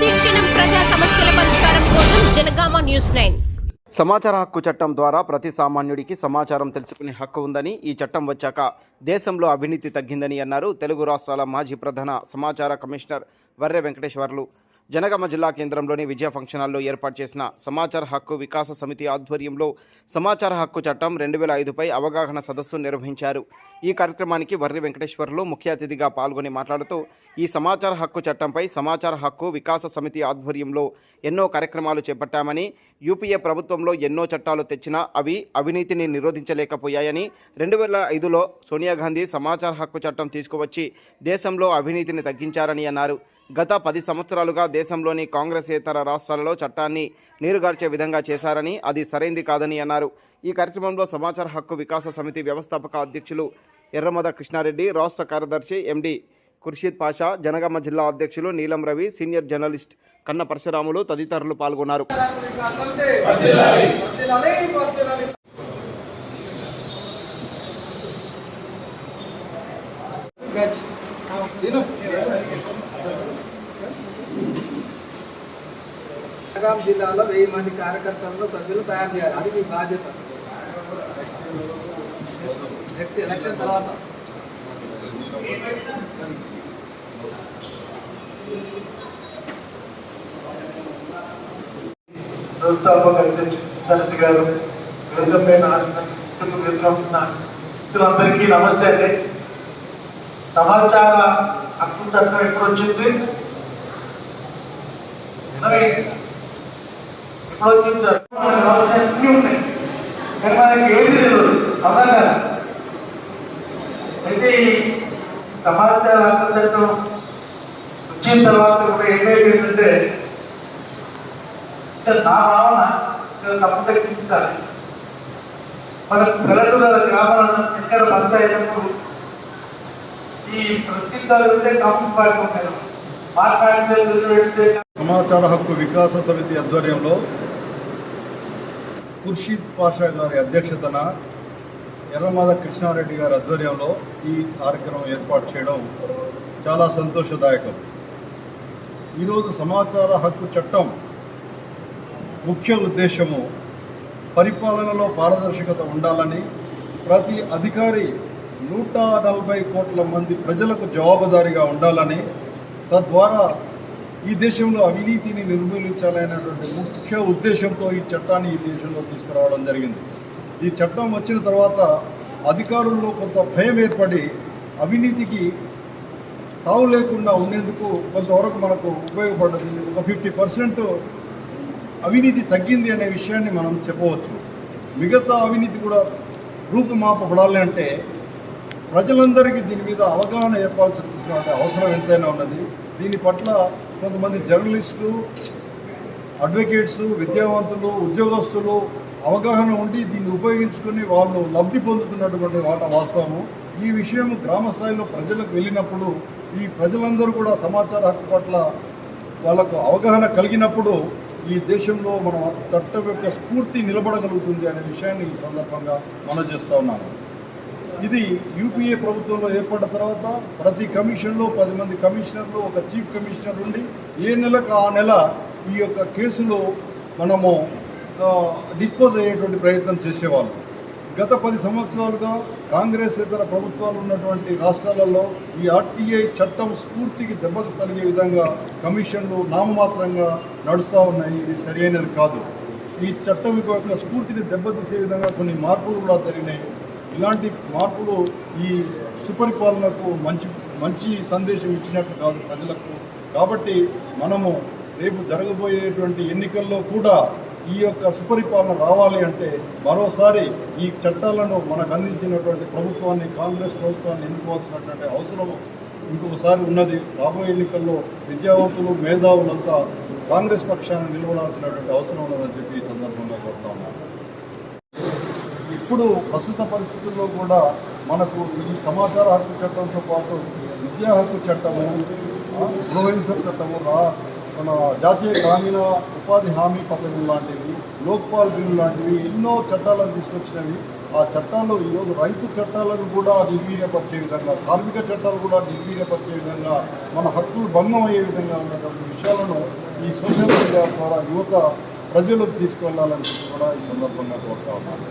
ప్రజా సమస్యల పరిష్కారం కోసం జనగామ న్యూస్ నైన్. సమాచార హక్కు చట్టం ద్వారా ప్రతి సామాన్యుడికి సమాచారం తెలుసుకునే హక్కు ఉందని ఈ చట్టం వచ్చాక దేశంలో అవినీతి తగ్గిందని అన్నారు తెలుగు రాష్ట్రాల మాజీ ప్రధాన సమాచార కమిషనర్ వర్రె వెంకటేశ్వర్లు. జనగామ జిల్లా కేంద్రంలోని విజయ ఫంక్షన్ హాల్లో ఏర్పాటు చేసిన సమాచార హక్కు వికాస సమితి ఆధ్వర్యంలో సమాచార హక్కు చట్టం రెండు వేల ఐదుపై అవగాహన సదస్సు నిర్వహించారు. ఈ కార్యక్రమానికి వర్రి వెంకటేశ్వర్లు ముఖ్య అతిథిగా పాల్గొని మాట్లాడుతూ ఈ సమాచార హక్కు చట్టంపై సమాచార హక్కు వికాస సమితి ఆధ్వర్యంలో ఎన్నో కార్యక్రమాలు చేపట్టామని యూపీఏ ప్రభుత్వంలో ఎన్నో చట్టాలు తెచ్చినా అవి అవినీతిని నిరోధించలేకపోయాయని రెండు వేల ఐదులో సోనియా గాంధీ సమాచార హక్కు చట్టం తీసుకువచ్చి దేశంలో అవినీతిని తగ్గించారని అన్నారు. గత పది సంవత్సరాలుగా దేశంలోని కాంగ్రెసేతర రాష్ట్రాలలో చట్టాన్ని నీరుగార్చే విధంగా చేశారని అది సరైంది కాదని అన్నారు. ఈ కార్యక్రమంలో సమాచార హక్కు వికాస సమితి వ్యవస్థాపక అధ్యక్షులు ఎర్రమద కృష్ణారెడ్డి రాష్ట్ర కార్యదర్శి ఎండి ఖుర్షీద్ పాషా జనగామ జిల్లా అధ్యక్షులు నీలం రవి సీనియర్ జర్నలిస్ట్ కన్న పరశురాములు తదితరులు పాల్గొన్నారు. జనగాం జిల్లాలో వెయ్యి మంది కార్యకర్తలను సభ్యులు తయారు చేయాలి. అది మీ బాధ్యత. నెక్స్ట్ ఎలక్షన్ తర్వాత. వ్యవస్థాపక గారు మిత్రులందరికీ నమస్తే అండి. సమాచార హక్కు చట్టం ఎప్పుడు వచ్చింది ఆలోచించారు. అన్నీ ఉన్నాయి. కానీ మనకి ఏది తెలియదు. అవునా అయితే ఈ సమాచార హక్కు చట్టం వచ్చిన తర్వాత కూడా ఏమైపోయిందంటే నా భావన తప్పు తగ్గించాలి. మన పల్లెటూరు గ్రామాలను ఎక్కడ పంచాయతీలు ఈ ప్రసిద్ధాలు ఉంటే కాంగ్రెస్ పార్టీ ఉంటారు మాట్లాడితే సమాచార హక్కు వికాస సమితి ఆధ్వర్యంలో ఖుర్షీద్ పాషా గారి అధ్యక్షతన ఎర్రమాద కృష్ణారెడ్డి గారి ఆధ్వర్యంలో ఈ కార్యక్రమం ఏర్పాటు చేయడం చాలా సంతోషదాయకం. ఈరోజు సమాచార హక్కు చట్టం ముఖ్య ఉద్దేశము పరిపాలనలో పారదర్శకత ఉండాలని ప్రతి అధికారి నూట నలభై కోట్ల మంది ప్రజలకు జవాబుదారీగా ఉండాలని తద్వారా ఈ దేశంలో అవినీతిని నిర్మూలించాలనేటువంటి ముఖ్య ఉద్దేశంతో ఈ చట్టాన్ని ఈ దేశంలో తీసుకురావడం జరిగింది. ఈ చట్టం వచ్చిన తర్వాత అధికారుల్లో కొంత భయం ఏర్పడి అవినీతికి తావు లేకుండా ఉండేందుకు కొంతవరకు మనకు ఉపయోగపడ్డది. ఒక ఫిఫ్టీ పర్సెంట్ అవినీతి తగ్గింది అనే విషయాన్ని మనం చెప్పవచ్చు. మిగతా అవినీతి కూడా రూపుమాపబడాలి అంటే ప్రజలందరికీ దీని మీద అవగాహన ఏర్పాల్సిన అవసరం ఎంతైనా ఉన్నది. దీని పట్ల కొంతమంది జర్నలిస్టులు అడ్వకేట్స్ విద్యావంతులు ఉద్యోగస్తులు అవగాహన ఉండి దీన్ని ఉపయోగించుకుని వాళ్ళు లబ్ధి పొందుతున్నటువంటి వాట వాస్తవము. ఈ విషయం గ్రామ స్థాయిలో ప్రజలకు వెళ్ళినప్పుడు ఈ ప్రజలందరూ కూడా సమాచార హక్కు పట్ల వాళ్ళకు అవగాహన కలిగినప్పుడు ఈ దేశంలో మన చట్టం యొక్క స్ఫూర్తి నిలబడగలుగుతుంది అనే విషయాన్ని ఈ సందర్భంగా మనం చేస్తూ ఉన్నాను ఇది యూపీఏ ప్రభుత్వంలో ఏర్పడ్డ తర్వాత ప్రతి కమిషన్లో పది మంది కమిషనర్లు ఒక చీఫ్ కమిషనర్ ఉండి ఏ నెలకు ఆ నెల ఈ యొక్క కేసులు మనము డిస్పోజ్ అయ్యేటువంటి ప్రయత్నం చేసేవాళ్ళు. గత పది సంవత్సరాలుగా కాంగ్రెస్ ఇతర ప్రభుత్వాలు ఉన్నటువంటి రాష్ట్రాలలో ఈ ఆర్టీఐ చట్టం స్ఫూర్తికి దెబ్బ తగిలే విధంగా కమిషన్లు నామమాత్రంగా నడుస్తూ ఉన్నాయి. ఇది సరైనది కాదు. ఈ చట్టం యొక్క స్ఫూర్తిని దెబ్బతీసే విధంగా కొన్ని మార్పులు కూడా జరిగినాయి. ఇలాంటి మార్పులు ఈ సుపరిపాలనకు మంచి మంచి సందేశం ఇచ్చినట్టు కాదు ప్రజలకు. కాబట్టి మనము రేపు జరగబోయేటువంటి ఎన్నికల్లో కూడా ఈ యొక్క సుపరిపాలన రావాలి అంటే మరోసారి ఈ చట్టాలను మనకు అందించినటువంటి ప్రభుత్వాన్ని కాంగ్రెస్ ప్రభుత్వాన్ని ఎన్నుకోవాల్సినటువంటి అవసరం ఇంకొకసారి ఉన్నది. రాబోయే ఎన్నికల్లో విద్యావంతులు మేధావులంతా కాంగ్రెస్ పక్షాన్ని నిలబడాల్సినటువంటి అవసరం ఉన్నదని చెప్పి ఈ సందర్భంగా కోరుతా ఉన్నాను. ఇప్పుడు ప్రస్తుత పరిస్థితుల్లో కూడా మనకు ఈ సమాచార హక్కు చట్టంతో పాటు విద్యా హక్కు చట్టము గృహహింస చట్టము మన జాతీయ గ్రామీణ ఉపాధి హామీ పథకం లాంటివి లోక్పాల్ బిల్లు లాంటివి ఎన్నో చట్టాలను తీసుకొచ్చినవి. ఆ చట్టాలు ఈరోజు రైతు చట్టాలను కూడా నిర్వీర్యపరిచే విధంగా కార్మిక చట్టాలు కూడా నిర్వీర్యపరిచే విధంగా మన హక్కులు భంగం అయ్యే విధంగా ఉన్నటువంటి విషయాలను ఈ సోషల్ మీడియా ద్వారా యువత ప్రజలకు తీసుకెళ్ళాలని కూడా ఈ సందర్భంగా కోరుతా ఉన్నాను.